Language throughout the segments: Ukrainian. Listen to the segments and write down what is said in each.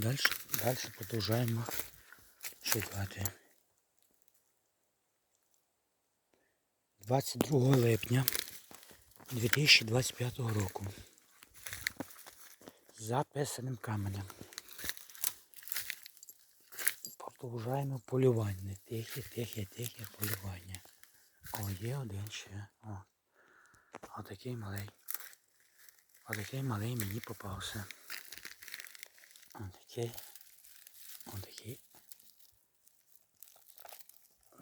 Далі, далі продовжуємо шукати. 22 липня 2025 року. За писаним каменем. Продовжуємо полювання. Тихе, тихе, тихе полювання. О, є один ще. О. Отакий малий. Отакий малий мені попався. Отакий. Отакий.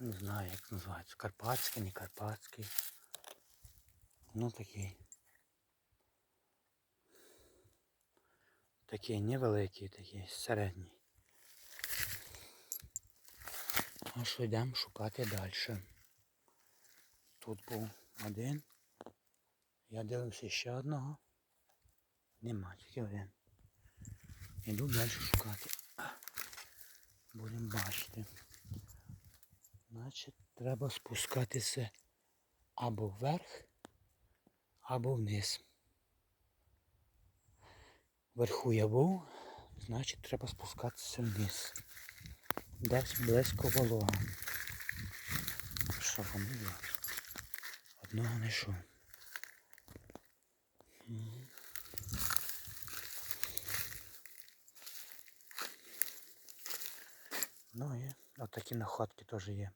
Не знаю, як називається. Карпатський, не карпатський. Ну такий. Такий невеликий, такий, середній. А що йдемо шукати далі. Тут був один. Я дивився ще одного. Нема, тільки один. Іду далі шукати. Будемо бачити. Значить, треба спускатися або вверх, або вниз. Вверху я був, значить треба спускатися вниз. Десь близько волога. Що вони? Одного не йшов. Ну і отакі находки теж є.